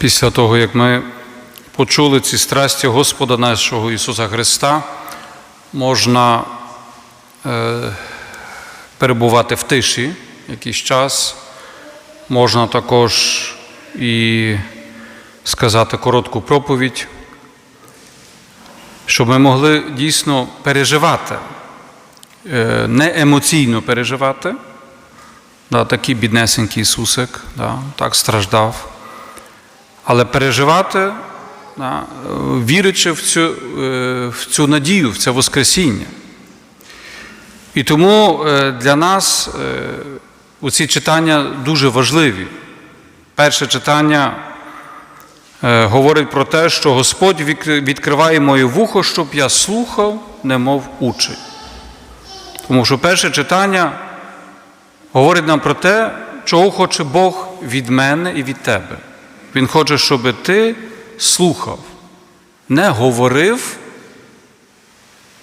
Після того, як ми почули ці страсті Господа нашого Ісуса Христа, можна е, перебувати в тиші якийсь час, можна також і сказати коротку проповідь, щоб ми могли дійсно переживати, е, не емоційно переживати. Да, такий біднесенький Ісусик, да, так страждав. Але переживати, вірячи в цю, е, в цю надію, в це Воскресіння. І тому е, для нас е, ці читання дуже важливі. Перше читання говорить про те, що Господь відкриває моє вухо, щоб я слухав, немов учень. Тому що перше читання говорить нам про те, чого хоче Бог від мене і від тебе. Він хоче, щоб ти слухав, не говорив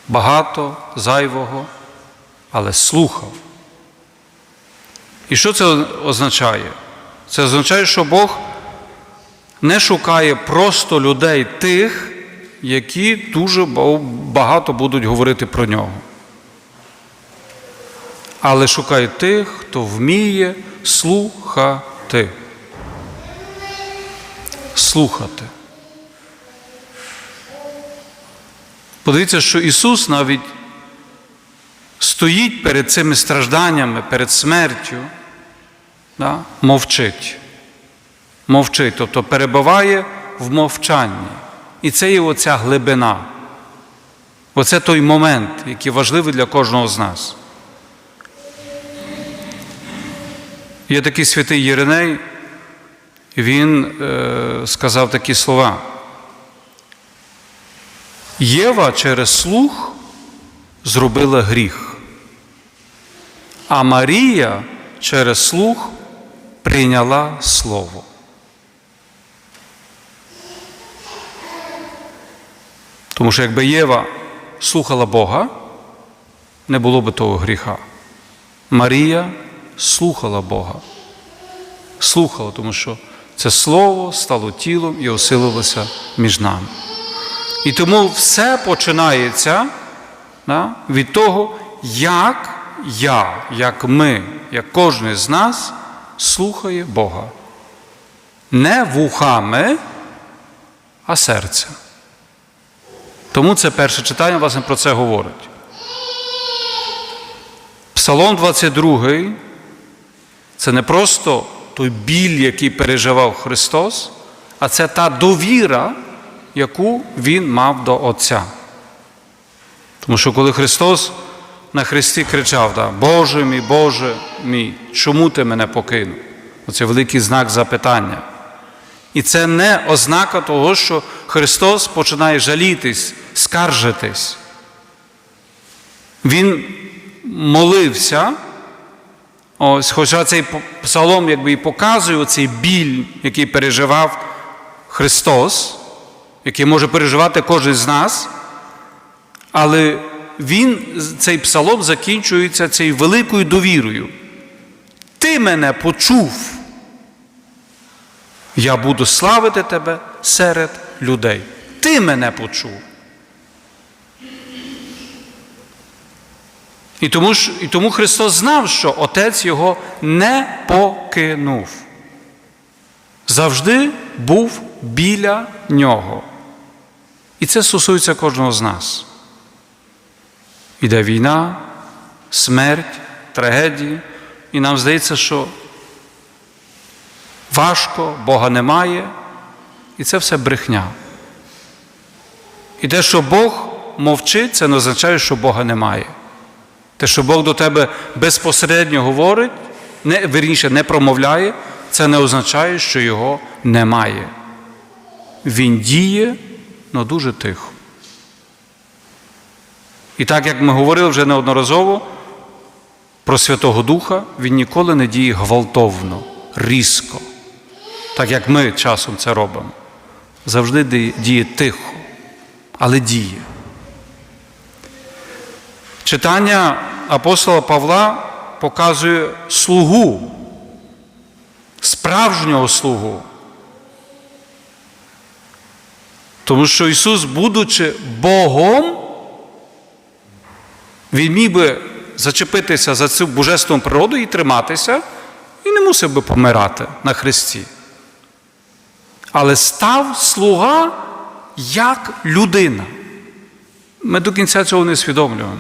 багато зайвого, але слухав. І що це означає? Це означає, що Бог не шукає просто людей тих, які дуже багато будуть говорити про нього. Але шукає тих, хто вміє слухати. Слухати. Подивіться, що Ісус навіть стоїть перед цими стражданнями, перед смертю, да? мовчить. Мовчить, тобто перебуває в мовчанні. І це є оця глибина. Оце той момент, який важливий для кожного з нас. Є такий святий Єриней, він е, сказав такі слова. Єва через слух зробила гріх, а Марія через слух прийняла Слово. Тому що якби Єва слухала Бога, не було би того гріха. Марія слухала Бога. Слухала, тому що це слово стало тілом і осилилося між нами. І тому все починається да, від того, як я, як ми, як кожен з нас слухає Бога. Не вухами, а серцем. Тому це перше читання, власне, про це говорить. Псалом 22 це не просто той біль, який переживав Христос, а це та довіра, яку Він мав до Отця. Тому що коли Христос на Христі кричав, да, Боже мій, Боже мій, чому ти мене покинув? Оце великий знак запитання. І це не ознака того, що Христос починає жалітись, скаржитись. Він молився, ось, хоча цей псалом якби і показує цей біль, який переживав Христос, який може переживати кожен з нас, але він, цей псалом закінчується цією великою довірою. Ти мене почув. Я буду славити тебе серед людей. Ти мене почув. І тому, ж- і тому Христос знав, що Отець його не покинув. Завжди був біля нього. І це стосується кожного з нас. Іде війна, смерть, трагедії, і нам здається, що важко, Бога немає, і це все брехня. І те, що Бог мовчить, це не означає, що Бога немає. Те, що Бог до тебе безпосередньо говорить, не, вірніше, не промовляє, це не означає, що його немає. Він діє, але дуже тихо. І так як ми говорили вже неодноразово про Святого Духа, він ніколи не діє гвалтовно, різко, так як ми часом це робимо. Завжди діє тихо, але діє. Читання апостола Павла показує слугу, справжнього слугу, Тому що Ісус, будучи Богом, Він міг би зачепитися за цю божественну природу і триматися, і не мусив би помирати на Христі. Але став слуга як людина. Ми до кінця цього не усвідомлюємо.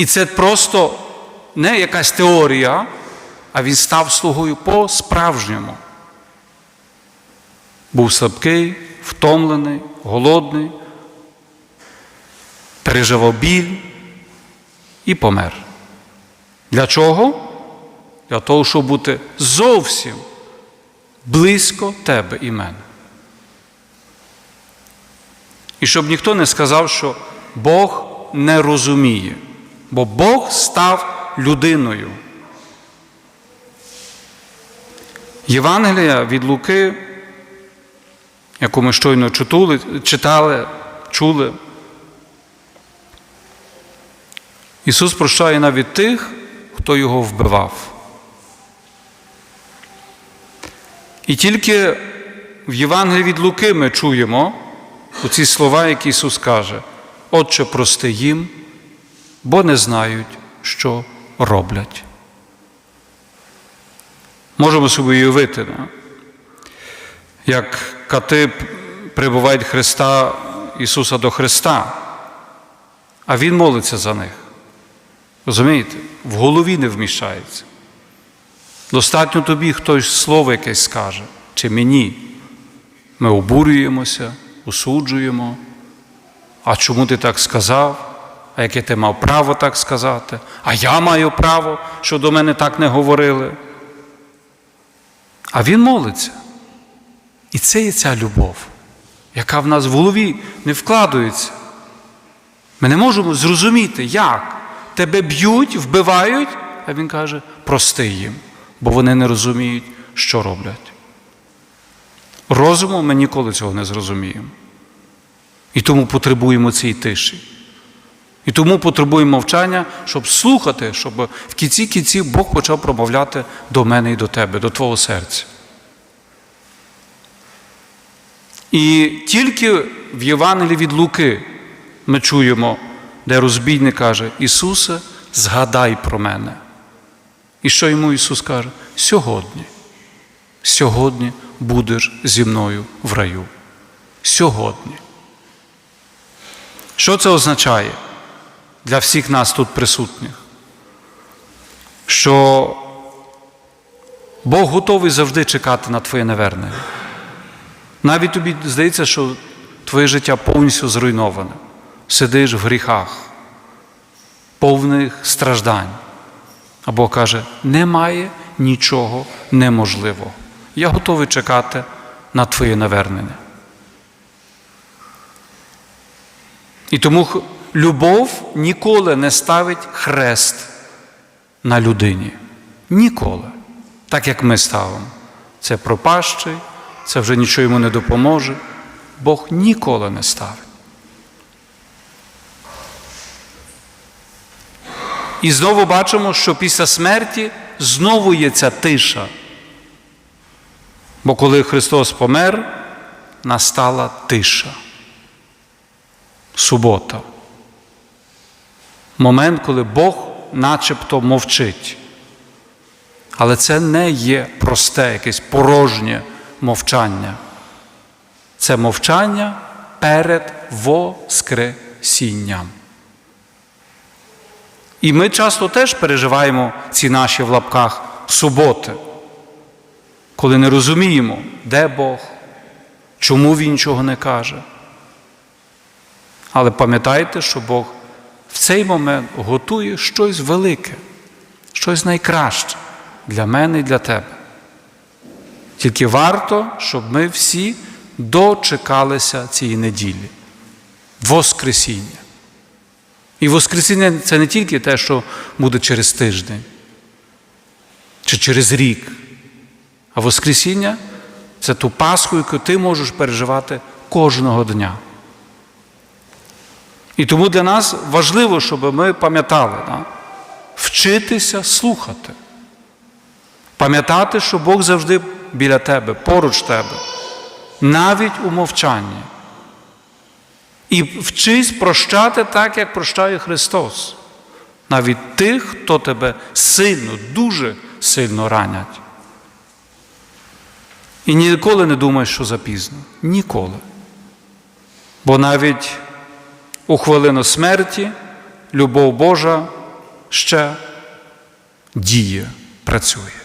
І це просто не якась теорія, а він став слугою по-справжньому. Був слабкий, втомлений, голодний, переживав біль і помер. Для чого? Для того, щоб бути зовсім близько тебе і мене. І щоб ніхто не сказав, що Бог не розуміє, бо Бог став людиною. Євангелія від Луки, яку ми щойно читали, читали, чули. Ісус прощає навіть тих, хто його вбивав. І тільки в Євангелії від Луки ми чуємо оці слова, які Ісус каже: Отче, прости їм, бо не знають, що роблять. Можемо собі уявити, як кати прибувають Христа Ісуса до Христа, а Він молиться за них. Розумієте? В голові не вміщається. Достатньо тобі хтось слово якесь скаже, чи мені. Ми обурюємося, осуджуємо. А чому ти так сказав? А яке ти мав право так сказати? А я маю право, що до мене так не говорили. А він молиться. І це є ця любов, яка в нас в голові не вкладується. Ми не можемо зрозуміти, як тебе б'ють, вбивають, а він каже, прости їм, бо вони не розуміють, що роблять. Розумом ми ніколи цього не зрозуміємо. І тому потребуємо цієї тиші. І тому потребуємо мовчання, щоб слухати, щоб в кінці кінців Бог почав промовляти до мене і до тебе, до твого серця. І тільки в Євангелії від Луки ми чуємо, де розбійник каже: Ісусе, згадай про мене. І що йому Ісус каже? Сьогодні. Сьогодні будеш зі мною в раю. Сьогодні. Що це означає для всіх нас тут присутніх? Що Бог готовий завжди чекати на Твоє невернення. Навіть тобі здається, що твоє життя повністю зруйноване. Сидиш в гріхах, повних страждань. А Бог каже, немає нічого неможливого. Я готовий чекати на Твоє навернення. І тому любов ніколи не ставить хрест на людині. Ніколи. Так як ми ставимо. Це пропащий, це вже нічого йому не допоможе. Бог ніколи не ставить. І знову бачимо, що після смерті знову є ця тиша. Бо коли Христос помер, настала тиша. Субота. Момент, коли Бог начебто мовчить. Але це не є просте, якесь порожнє мовчання. Це мовчання перед Воскресінням. І ми часто теж переживаємо ці наші в лапках суботи, коли не розуміємо, де Бог, чому Він нічого не каже. Але пам'ятайте, що Бог в цей момент готує щось велике, щось найкраще для мене і для тебе. Тільки варто, щоб ми всі дочекалися цієї неділі, Воскресіння. І Воскресіння це не тільки те, що буде через тиждень чи через рік, а Воскресіння це ту Пасху, яку ти можеш переживати кожного дня. І тому для нас важливо, щоб ми пам'ятали, да? вчитися слухати, пам'ятати, що Бог завжди біля тебе, поруч тебе. навіть у мовчанні. І вчись прощати так, як прощає Христос. Навіть тих, хто тебе сильно, дуже сильно ранять. І ніколи не думай, що запізно. Ніколи. Бо навіть у хвилину смерті любов Божа ще діє, працює.